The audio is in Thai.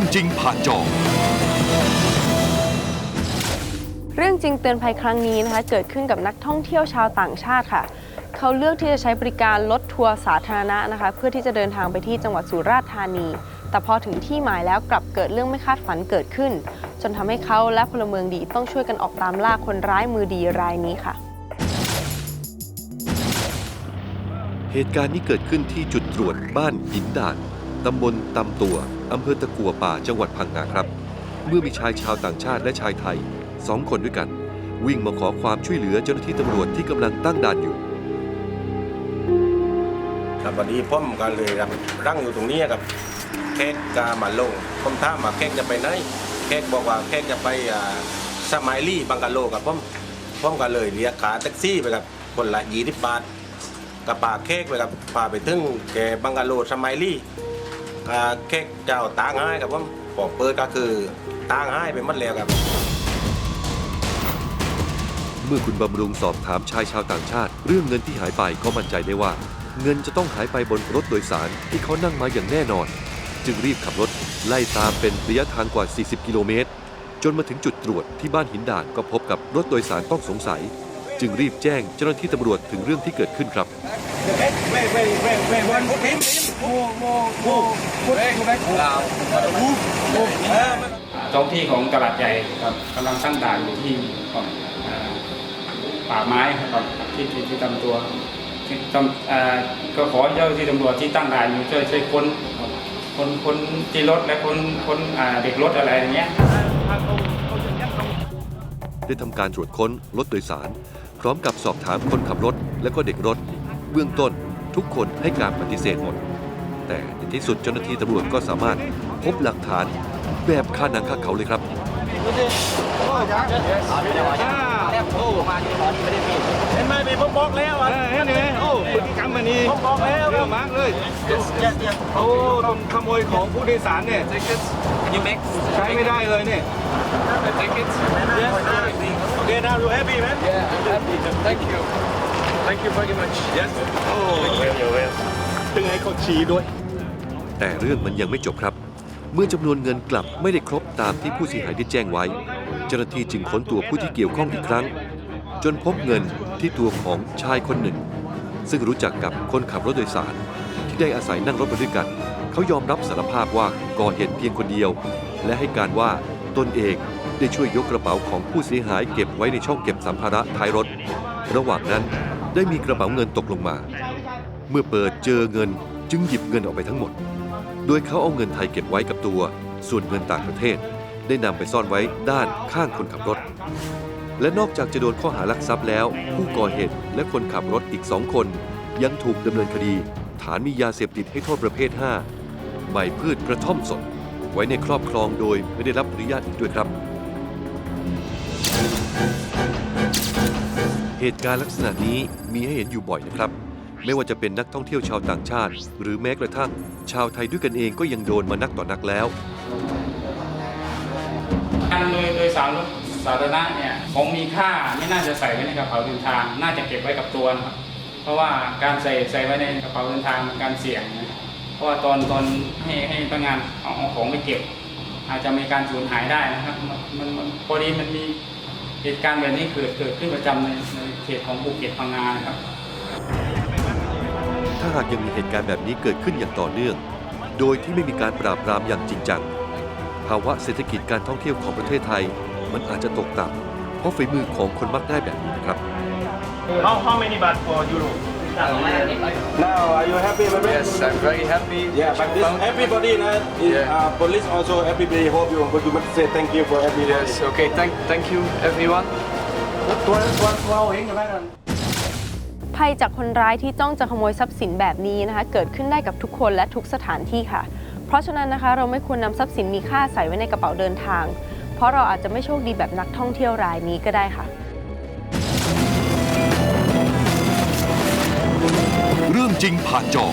รื่องจริงผ่านจอ เรื่องจริงเตือนภัยครั้งนี้นะคะ เกิดขึ้นกับนักท่องเที่ยวชาวต่างชาติค่ะ เขาเลือกที่จะใช้บริการรถทัวร์สาธารณะนะคะ เพื่อที่จะเดินทางไปที่จังหวัดสุราษฎร์ธานี แต่พอถึงที่หมายแล้วกลับเกิดเรื่องไม่คาดฝันเกิดขึ้น จนทำให้เขาและพลเมืองดีต้องช่วยกันออกตามล่าคนร้ายมือดีรายนี้ค่ะ เหตุการณ์นี้เกิดขึ้นที่จุดตรวจบ้านหินด่าน ตำบลตำตัว อำเภอตะกัวป่าจังหวัดพังงาครับ เมื่อมีชายชาวต่างชาติและชายไทยสองคนด้วยกัน วิ่งมาขอความช่วยเหลือเจ้าหน้าที่ตำรวจที่กำลังตั้งด่านอยู่ ครับวันนี้ผมก็เลยครับร่างอยู่ตรงนี้ครับแขกก็มาลงผมถามว่าแขกจะไปไหนแขกบอกว่าแขกจะไปอ่าสมัยลี่บังกะโลครับผมผมก็เลยเรียกขาแท็กซี่ไปครับคนละยี่สิบบาทกับป่าแขกไปครับพาไปถึงแกบังกะโลสมัยลี่ อ่าแขกเจ้าตางให้ครับผมพอเปิดก็คือตางให้ไปหมดแล้วครับ เมื่อคุณบำรุงสอบถามชายชาวต่างชาติ เรื่องเงินที่หายไปก็มั่นใจได้ว่า เงินจะต้องหายไปบนรถโดยสารที่เขานั่งมาอย่างแน่นอน จึงรีบขับรถไล่ตามเป็นระยะทางกว่า 40 กิโลเมตร จนมาถึงจุดตรวจที่บ้านหินด่านก็พบกับรถโดยสารต้องสงสัย จึงรีบแจ้งเจ้าหน้าที่ตำรวจถึงเรื่องที่เกิดขึ้นครับ ท้องที่ของตลาดใหญ่ครับกำลังตั้งด่านอยู่ที่ของป่าไม้ครับที่ที่ที่ทำตัวที่ทำก็ขอเจ้าที่ตำรวจที่ตั้งด่านอยู่ช่วยช่วยค้นคนคนที่รถและคนคนเด็กรถอะไรอย่างเงี้ยได้ทำการตรวจค้นรถโดยสาร พร้อมกับสอบถามคนขับรถและก็เด็กรถ เบื้องต้นทุกคนให้การปฏิเสธหมด แต่ในที่สุดเจ้าหน้าที่ตำรวจก็สามารถพบหลักฐานแบบคาหนังคาเขาเลยครับ เห็นไหมมีผมบอกแล้วอะเห็นไหมโอ้พฤติกรรมมันนี่ผมบอกแล้วเรื่องมากเลย โอ้ต้องขโมยของผู้โดยสารเนี่ยใช้ไม่ได้เลยเนี่ย Yes. Okay, now you happy, man? Yeah, I'm happy. Thank you. Thank you very much. Yes. Oh, well, well. ถึงไอ้เขาชี้ด้วย แต่เรื่องมันยังไม่จบครับ เมื่อจำนวนเงินกลับไม่ได้ครบตามที่ผู้เสียหายได้แจ้งไว้ เจ้าหน้าที่จึงค้นตัวผู้ที่เกี่ยวข้องอีกครั้ง จนพบเงินที่ตัวของชายคนหนึ่ง ซึ่งรู้จักกับคนขับรถโดยสาร ที่ได้อาศัยนั่งรถมาด้วยกัน เขายอมรับสารภาพว่าก่อเหตุเพียงคนเดียว และให้การว่าตนเองได้ช่วยยกกระเป๋าของผู้เสียหายเก็บไว้ในช่องเก็บสัมภาระท้ายรถ ระหว่างนั้นได้มีกระเป๋าเงินตกลงมา เมื่อเปิดเจอเงินจึงหยิบเงินออกไปทั้งหมด โดยเขาเอาเงินไทยเก็บไว้กับตัว ส่วนเงินต่างประเทศ ได้นำไปซ่อนไว้ด้านข้างคนขับรถ และนอกจากจะโดนข้อหารักทรัพย์แล้ว ผู้ก่อเหตุและคนขับรถอีกสองคน ยังถูกดำเนินคดี ฐานมียาเสพติดให้โทษประเภท 5 ใบพืชกระท่อมสด ไว้ในครอบครองโดยไม่ได้รับอนุญาตอีกด้วยครับ เหตุการณ์ลักษณะนี้มีให้เห็นอยู่บ่อยนะครับ ไม่ว่าจะเป็นนักท่องเที่ยวชาวต่างชาติ หรือแม้กระทั่ง ชาวไทยด้วยกันเองก็ยังโดนมานักต่อนักแล้ว การโดยโดยสารสาธารณะเนี่ยของมีค่าไม่น่าจะใส่ไว้ในกระเป๋าเดินทาง น่าจะเก็บไว้กับตัวนะครับเพราะว่าการใส่ใส่ไว้ในกระเป๋าเดินทางมันการเสี่ยงนะเพราะว่าตอนตอนให้ให้พนักงานเอาของไปเก็บ อาจจะมีการสูญหายได้นะครับมันมันพอดีมันมีเหตุการณ์แบบนี้เกิดเกิดขึ้นประจำในในเขตของภูเก็ตพังงานะครับ หากยังมีเหตุการณ์แบบนี้เกิดขึ้นอย่างต่อเนื่อง โดยที่ไม่มีการปราบปรามอย่างจริงจัง ภาวะเศรษฐกิจการท่องเที่ยวของประเทศไทย มันอาจจะตกต่ำเพราะฝีมือของคนมักง่ายแบบนี้นะครับ How how many baht for euro Now are you happy my friend Yes, I'm very happy. Yeah that but you this found me. everybody na is Yeah. uh, police also everybody hope you but you must say thank you for everybody Yes, okay, thank, thank you everyone. ตัวตัวตัวเราเองก็ได้กัน ภัยจากคนร้ายที่จ้องจะขโมยทรัพย์สินแบบนี้นะคะ เกิดขึ้นได้กับทุกคนและทุกสถานที่ค่ะ เพราะฉะนั้นนะคะเราไม่ควรนำทรัพย์สินมีค่าใส่ไว้ในกระเป๋าเดินทาง เพราะเราอาจจะไม่โชคดีแบบนักท่องเที่ยวรายนี้ก็ได้ค่ะ เรื่องจริงผ่านจอ